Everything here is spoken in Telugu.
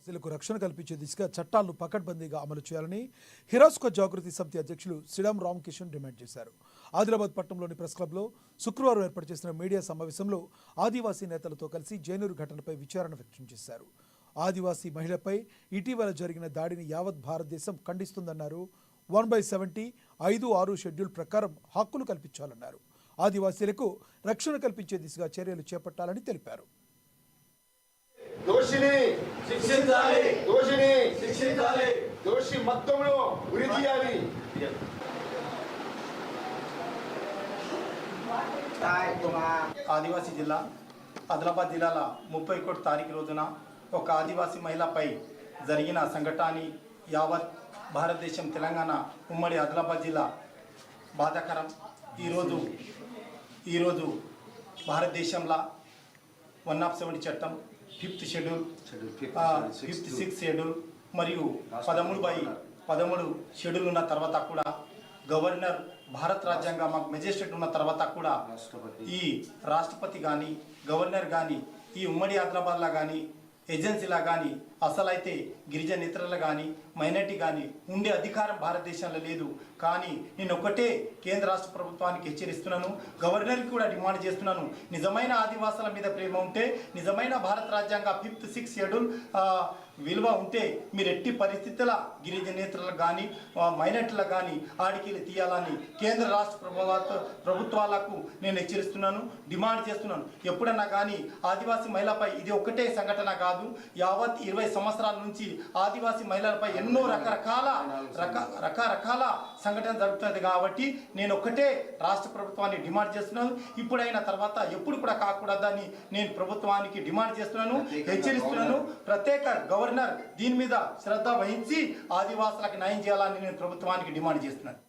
ఆదివాసీలకు రక్షణ కల్పించే దిశగా చట్టాలను పకడ్బందీగా అమలు చేయాలని హిరాస్కో జాగృతి సమితి అధ్యక్షులు శ్రీరామ్ రామకిషన్ డిమాండ్ చేశారు. ఆదిలాబాద్ పట్టణంలోని ప్రెస్ క్లబ్లో శుక్రవారం ఏర్పాటు చేసిన మీడియా సమావేశంలో ఆదివాసీ నేతలతో కలిసి జైనూరు ఘటనపై విచారణ వ్యక్తం చేశారు. ఆదివాసీ మహిళపై ఇటీవల జరిగిన దాడిని యావత్ భారతదేశం ఖండిస్తుందన్నారు. వన్ బై సెవెంటీ ఐదు ఆరు షెడ్యూల్ ప్రకారం హక్కులు కల్పించాలన్నారు. ఆదివాసీలకు రక్షణ కల్పించే దిశగా చర్యలు చేపట్టాలని తెలిపారు. దోషిని శిక్షించాలి. దోషిని శిక్షించాలి. దోషి మొత్తంలో ఉరి తీయాలి. ఆదివాసీ జిల్లా ఆదిలాబాద్ జిల్లాల ముప్పై ఒకటి తారీఖు రోజున ఒక ఆదివాసీ మహిళపై జరిగిన సంఘటన యావత్ భారతదేశం తెలంగాణ ఉమ్మడి ఆదిలాబాద్ జిల్లా బాధాకరం. ఈరోజు ఈరోజు భారతదేశంలో వన్ ఆఫ్ సెవెంటీ చట్టం fifth schedule fifth six schedule మరియు పదమూడు బై పదమూడు షెడ్యూల్ ఉన్న తర్వాత కూడా గవర్నర్ భారత రాజ్యాంగ మాకు మెజిస్ట్రేట్ ఉన్న తర్వాత కూడా ఈ రాష్ట్రపతి కానీ గవర్నర్ కానీ ఈ ఉమ్మడి ఆదిలాబాద్లా కానీ ఏజెన్సీలా కానీ అసలైతే గిరిజన ఇతరులు కానీ మైనార్టీ కానీ ఉండే అధికారం భారతదేశంలో లేదు. కానీ నేను ఒకటే కేంద్ర రాష్ట్ర ప్రభుత్వానికి హెచ్చరిస్తున్నాను. గవర్నర్కి కూడా డిమాండ్ చేస్తున్నాను. నిజమైన ఆదివాసుల మీద ప్రేమ ఉంటే నిజమైన భారత రాజ్యాంగ ఫిఫ్త్ సిక్స్ షెడ్యూల్ విలువ ఉంటే మీరు ఎట్టి పరిస్థితుల గిరిజనేతలకు కానీ మైనార్టీలకు కానీ ఆడికి తీయాలని కేంద్ర రాష్ట్ర ప్రభుత్వ ప్రభుత్వాలకు నేను హెచ్చరిస్తున్నాను. డిమాండ్ చేస్తున్నాను. ఎప్పుడన్నా కానీ ఆదివాసీ మహిళపై ఇది ఒకటే సంఘటన కాదు. యావత్ ఇరవై సంవత్సరాల నుంచి ఆదివాసీ మహిళలపై ఎన్నో రకరకాల రక రకరకాల సంఘటన జరుగుతుంది కాబట్టి నేను ఒకటే రాష్ట్ర ప్రభుత్వాన్ని డిమాండ్ చేస్తున్నాను. ఇప్పుడైన తర్వాత ఎప్పుడు కూడా కాకూడదని నేను ప్రభుత్వానికి డిమాండ్ చేస్తున్నాను హెచ్చరిస్తున్నాను. ప్రత్యేక గవర్నర్ దీని మీద శ్రద్ధ వహించి ఆదివాసులకు న్యాయం చేయాలని నేను ప్రభుత్వానికి డిమాండ్ చేస్తున్నాను.